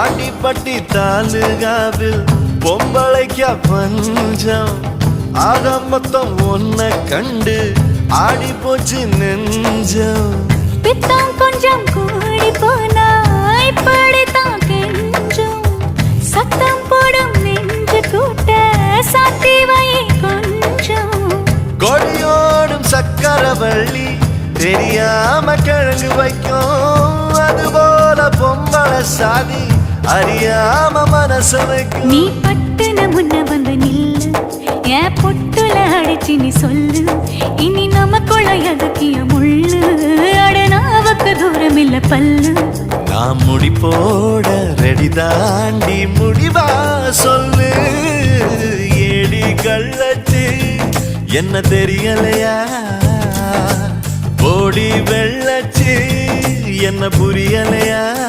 ஆண்டிப்பட்டி தாலுகாவில் பொம்பளைக்க பஞ்சம். ஆக மொத்தம் ஒன்ன கண்டு ஆடி போச்சு நெஞ்சம். பித்தம் கொஞ்சம் கூடி போனா இப்படித்தான் கெஞ்சும். சத்தம் போடும் நெஞ்சு கூட்ட சாத்தி வை கொஞ்சம். கொடியோடும் சக்கரவள்ளி தெரியாம கிழங்கு வைக்கும். அதுபோல பொம்பளை சாதி அறியாம மனச நீ பட்டுன முன்ன வந்து நில்லு. என் பொட்டுல அடிச்சு நீ சொல்லு. இனி நமக்குள்ள எதுக்கிய முள்ளு. அடனாவுக்கு தூரம் இல்ல பல்லு. நான் முடி போட ரெடி தாண்டி முடிவா சொல்லு. ஏடி கள்ளச்சு என்ன தெரியலையா? போடி வெள்ளச்சு என்ன புரியலையா?